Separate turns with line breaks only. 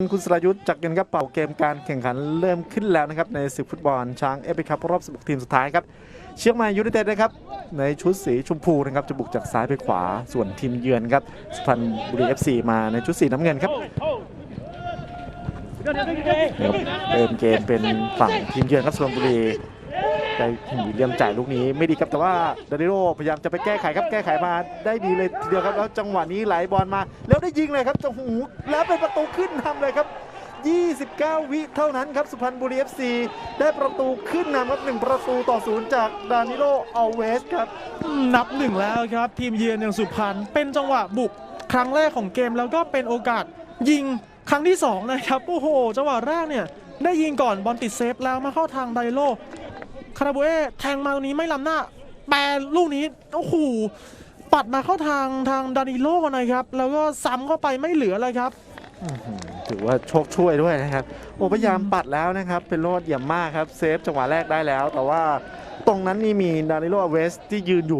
คุณสรายุทธ์จากเงินกระเป๋าเกมการแข่งขันเริ่มขึ้นแล้วนะครับในศึกฟุตบอลช้างเอฟเอคัพรอบ 16 ทีมสุดท้ายครับเชียงใหม่ยูไนเต็ดนะครับในชุดสีชมพูนะครับจะบุกจากซ้ายไปขวาส่วนทีมเยือนครับสุพรรณบุรีเอฟซีมาในชุดสีน้ำเงินครับนะครับเริ่มเกมเป็นฝั่งทีมเยือนครับสุพรรณบุรี ได้มีเลี่ยมจ่ายลูกนี้ไม่ดีครับแต่ว่าดานิโลพยายามจะไปแก้ไขครับแก้ไขมาได้ดีเลยทีเดียวครับแล้วจังหวะนี้ไหลบอลมา แล้วได้ยิงเลยครับจังหูแล้วเป็นประตูขึ้นทำเลยครับ 29 วิเท่านั้นครับสุพรรณบุรี FC ได้ประตูขึ้นนำครับ1ประตูต่อศูนย์จากดานิโลอัลเวสครับ
นับหนึ่งแล้วครับ ทีมเยือนอย่างสุพรรณเป็นจังหวะบุกครั้งแรกของเกมแล้วก็เป็นโอกาสยิงครั้งที่สองนะครับ โอ้โห จังหวะแรกเนี่ย ได้ยิงก่อนบอลติดเซฟแล้วมาเข้าทางไดโล คาราบูเอแทงมาตรงนี้ไม่ล้ำหน้าแปรลูกนี้โอ้โหปัดมาเข้าทางทางดานิโลนะครับ แล้วก็ซ้ำเข้าไปไม่เหลือเลยครับ
ถือว่าโชคช่วยด้วยนะครับ โอ้พยายามปัดแล้วนะครับ เป็นโลดเยี่ยมมากครับ เซฟจังหวะแรกได้แล้ว แต่ว่าตรงนั้นนี่มีดานิโลอัลเวสที่ยืนอยู่